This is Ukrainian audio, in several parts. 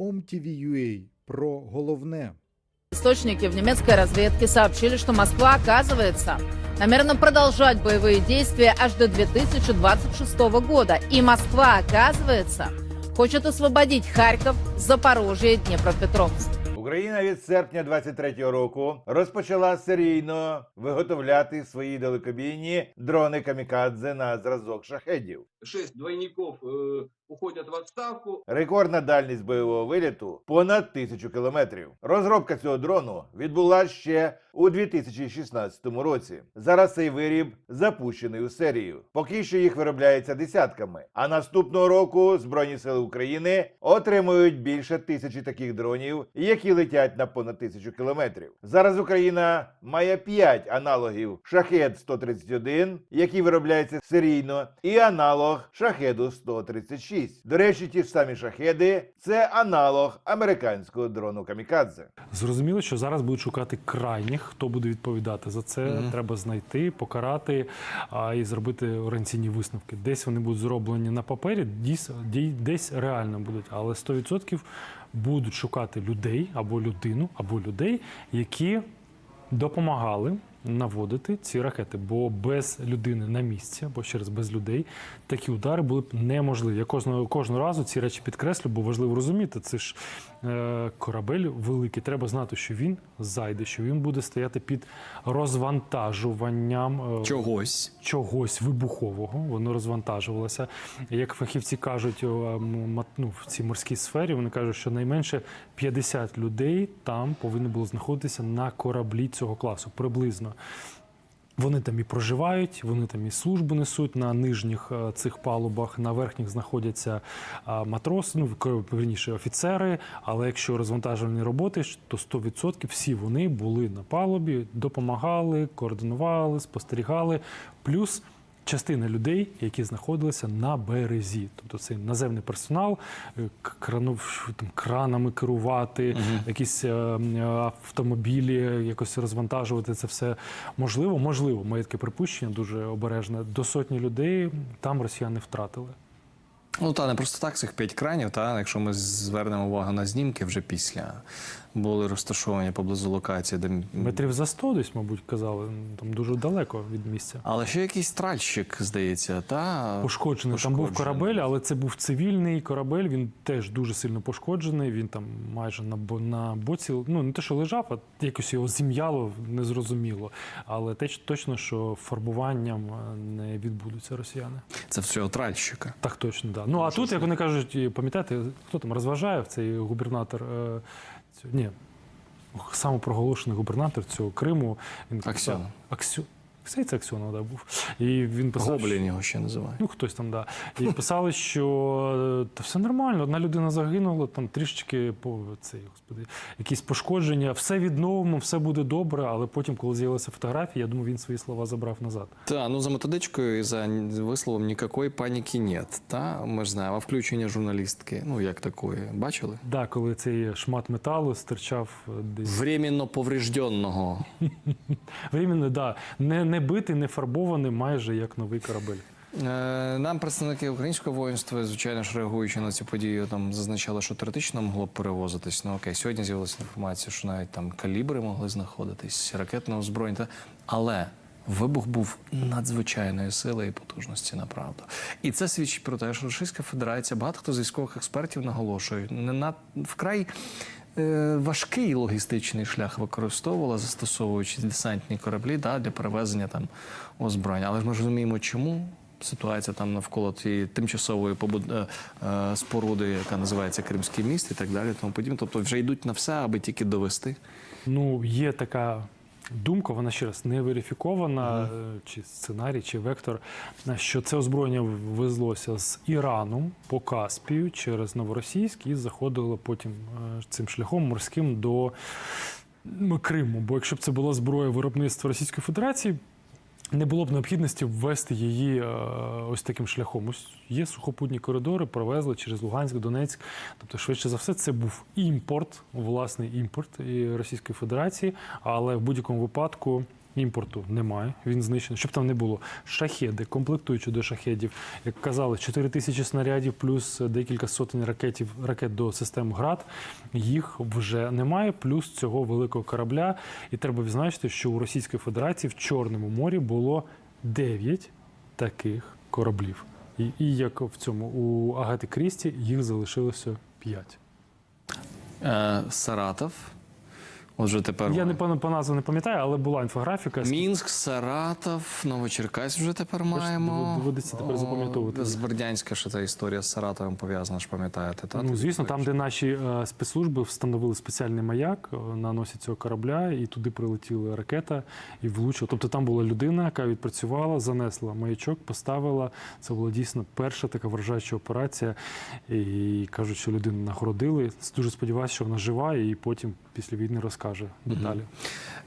OMTV.ua про головне. Источники в немецкой разведке сообщили, что Москва, оказывается, намерена продолжать боевые действия аж до 2026 года. И Москва, оказывается, хочет освободить Харьков, Запорожье и Днепропетровск. Україна від серпня 23-го року розпочала серійно виготовляти свої далекобійні дрони камікадзе на зразок шахедів. шесть двойников э, уходят в отставку. Рекордна дальність бойового виліту понад тисячу кілометрів. Розробка цього дрону відбула ще у 2016 році. Зараз цей виріб запущений у серію. Поки що їх виробляється десятками. А наступного року Збройні сили України отримують більше тисячі таких дронів, які летять на понад тисячу кілометрів. Зараз Україна має 5 аналогів Шахед 131, які виробляються серійно, і аналог Шахеду 136. До речі, ті ж самі шахеди це аналог американського дрону Камікадзе. Зрозуміло, що зараз будуть шукати крайніх, хто буде відповідати за це. Треба знайти, покарати а, і зробити орієнтійні висновки. Десь вони будуть зроблені на папері, дій- десь реально будуть, але 100% будуть шукати людей або людину, або людей, які допомагали наводити ці ракети. Бо без людини на місці, або ще раз без людей, такі удари були б неможливі. Я кожного кожного разу ці речі підкреслю, бо важливо розуміти, це ж е, корабель великий. Треба знати, що він зайде, що він буде стояти під розвантажуванням. е, Чогось. чогось вибухового, воно розвантажувалося. Як фахівці кажуть, ну, в цій морській сфері, вони кажуть, що найменше 50 людей там повинно було знаходитися на кораблі цього класу, приблизно. Вони там і проживають, вони там і службу несуть на нижніх е, цих палубах, на верхніх знаходяться матроси, ну верніше офіцери. Але якщо розвантажувальні роботи, то 100% всі вони були на палубі, допомагали, координували, спостерігали. Плюс частина людей, які знаходилися на березі, тобто це наземний персонал, кранув кранов, там, кранами керувати, якісь е, е, автомобілі, якось розвантажувати це все можливо. Можливо, моє таке припущення дуже обережне. До сотні людей там росіяни втратили. Ну та не просто так цих п'ять кранів, та якщо ми звернемо увагу на знімки вже після були розташовані поблизу локації, де Метрів за 100 десь, мабуть, казали, там дуже далеко від місця. але ще якийсь тральщик, здається, та Пошкоджений. Там був корабель, але це був цивільний корабель. Він теж дуже сильно пошкоджений. Він там майже на, бо- на боці, ну не те, що лежав, а якось його зім'яло, незрозуміло. Але теж точно, що фарбуванням е, не відбудуться росіяни. Це всього тральщика. Так точно, да. Ну а тут, як вони кажуть, пам'ятаєте, хто там розважає цей губернатор? Е, цю- ні, самопроголошений губернатор цього Криму. Він Аксьонов. Аксю... Здається, Аксьонов да, був. І він писав. Гоблін його ще називають. Ну, хтось там, да. І писали, що е, та все нормально, одна людина загинула, там трішечки по цей, господи, якісь пошкодження, все відновимо, все буде добре, але потім, коли з'явилася фотографія, я думаю, він свої слова забрав назад. Та ну за методичкою і за висловом ніякої паніки нет. Та ми ж знаємо, а включення журналістки, ну як такої, бачили? Да, коли цей шмат металу стирчав е, десь. Временно поврежденного. Временно, да, не, не битий, не фарбований, майже як новий корабель. Е, Нам представники українського воїнства, звичайно ж, реагуючи на цю подію, там зазначали, що теоретично могло б перевозитись. Ну окей, сьогодні з'явилася інформація, що навіть там калібри могли знаходитись, ракетне озброєння. Але вибух був надзвичайної сили і потужності, направду. І це свідчить про те, що Російська Федерація, багато хто з військових експертів наголошує, не на вкрай. Е, Важкий логістичний шлях використовувала, застосовуючи десантні кораблі да, для перевезення там озброєння. Але ж ми розуміємо, чому ситуація там навколо цієї тимчасової побуд... е, е, споруди, яка називається Кримський міст і так далі. Тому подібне. Тобто вже йдуть на все, аби тільки довести. Ну, є така думка, вона ще раз не верифікована, е, чи сценарій, чи вектор, е, що це озброєння везлося з Ірану по Каспію через Новоросійськ і заходило потім е, цим шляхом морським до Криму. Бо якщо б це була зброя виробництва Російської Федерації, не було б необхідності ввести її е, ось таким шляхом. Ось є сухопутні коридори, провезли через Луганськ, Донецьк. Тобто, швидше за все, це був імпорт, власний імпорт Російської Федерації. Але в будь-якому випадку Імпорту немає, він знищений. Щоб там не було шахеди, комплектуючи до шахедів, як казали, 4 тисячі снарядів плюс декілька сотень ракетів ракет до систем ГРАД. Їх вже немає, плюс цього великого корабля. І треба відзначити, що у Російської Федерації в Чорному морі було 9 таких кораблів. І, і як в цьому у Агати Крісті їх залишилося 5. Е, Саратов. Отже, тепер Я не по, по назву не пам'ятаю, але була інфографіка. Мінськ, Саратов, Новочеркаськ вже тепер маємо. доводиться тепер запам'ятовувати. З Бердянська, що та історія з Саратовим пов'язана, ж пам'ятаєте, так? Ну, звісно, там, де наші е, спецслужби встановили спеціальний маяк е, на носі цього корабля, і туди прилетіла ракета і влучила. Тобто там була людина, яка відпрацювала, занесла маячок, поставила. Це була дійсно перша така вражаюча операція. І кажуть, що людину нагородили. Дуже сподіваюся, що вона жива, і потім після війни розкаже деталі.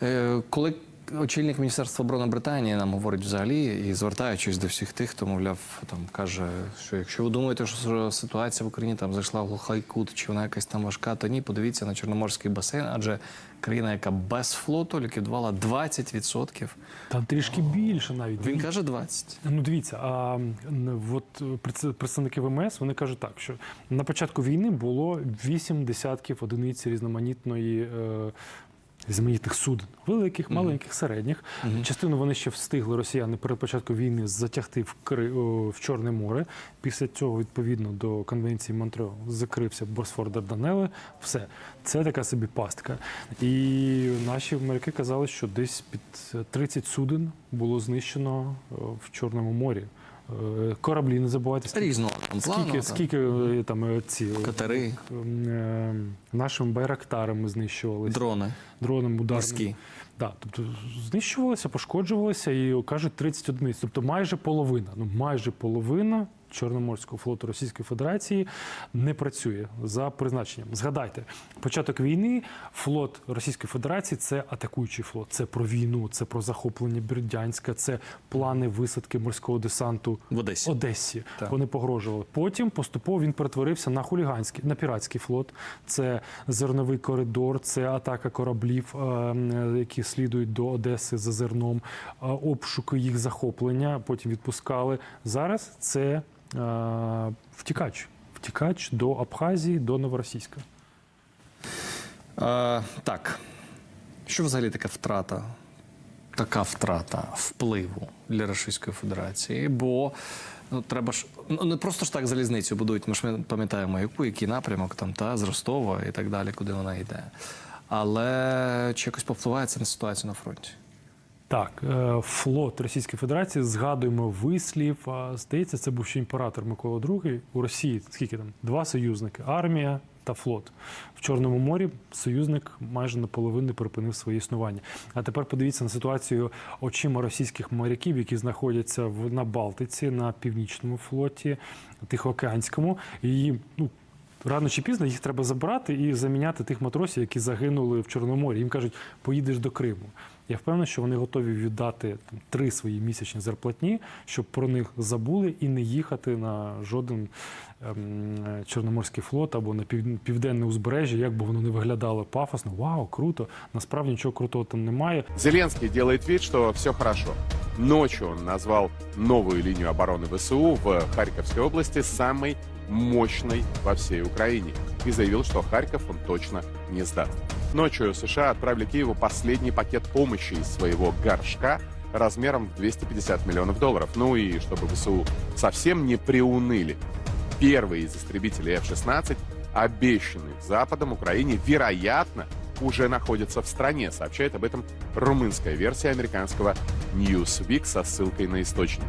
Е, Коли очільник Міністерства оборони Британії нам говорить взагалі і звертаючись до всіх тих, хто мовляв, там каже, що якщо ви думаєте, що ситуація в Україні там зайшла в глухий кут, чи вона якась там важка, то ні, подивіться на Чорноморський басейн, адже країна, яка без флоту ліквідувала 20%. Там трішки більше навіть. Він каже 20%. Ну, дивіться, а от е, представники ВМС вони кажуть так, що на початку війни було вісім десятків одиниць різноманітної. Різноманітних суден, великих, маленьких, середніх. Частину вони ще встигли росіяни перед початком війни затягти в Кри... в Чорне море. Після цього, відповідно до конвенції Монтрео, закрився Босфор Дарданели. Все це така собі пастка. І наші моряки казали, що десь під 30 суден було знищено в Чорному морі. Е, Кораблі не забувайте скільки, Різного там плану. скільки, е, там е, ці Катери. е, нашими байрактарами знищувалися Дрони дроном ударним. морські. Да, тобто знищувалися, пошкоджувалися і кажуть 30 одиниць. Тобто майже половина, ну майже половина Чорноморського флоту Російської Федерації не працює за призначенням. Згадайте, початок війни флот Російської Федерації це атакуючий флот. Це про війну, це про захоплення Бердянська, це плани висадки морського десанту в Одесі. Одесі. Так. Вони погрожували. Потім поступово він перетворився на хуліганський, на піратський флот. Це зерновий коридор, це атака кораблів, е, які слідують до Одеси за зерном, е, обшуки їх захоплення. Потім відпускали. Зараз це е, втікач. Втікач до Абхазії, до Новоросійська. Е, так. Що взагалі таке втрата? Така втрата впливу для Російської Федерації, бо ну треба ж ну не просто ж так залізницю будують. Ми ж ми пам'ятаємо, яку який напрямок там та з Ростова і так далі, куди вона йде. Але чи якось повпливає це на ситуацію на фронті? Так, е, флот Російської Федерації згадуємо вислів. Здається, це був ще імператор Микола II. У Росії скільки там? Два союзники армія та флот. В Чорному морі союзник майже наполовину припинив своє існування. А тепер подивіться на ситуацію очима російських моряків, які знаходяться в на Балтиці, на північному флоті, Тихоокеанському. І ну, Рано чи пізно їх треба забрати і заміняти тих матросів, які загинули в Чорному морі. Їм кажуть, поїдеш до Криму. Я впевнений, що вони готові віддати там, три свої місячні зарплатні, щоб про них забули і не їхати на жоден ем, чорноморський флот або на пів- південне узбережжя, як би воно не виглядало пафосно. Вау, круто! Насправді нічого крутого там немає. Зеленский делает вид, что все хорошо. Ночью он назвал новую линию обороны ВСУ в Харьковской области самой мощной во всей Украине и заявил, что Харьков он точно не сдаст. Ночью США отправили Киеву последний пакет помощи из своего горшка размером в 250 миллионов долларов. Ну и чтобы ВСУ совсем не приуныли. Первый из истребителей F-16, обещанный Западом Украине, вероятно, уже находится в стране, сообщает об этом румынская версия американского Newsweek со ссылкой на источник.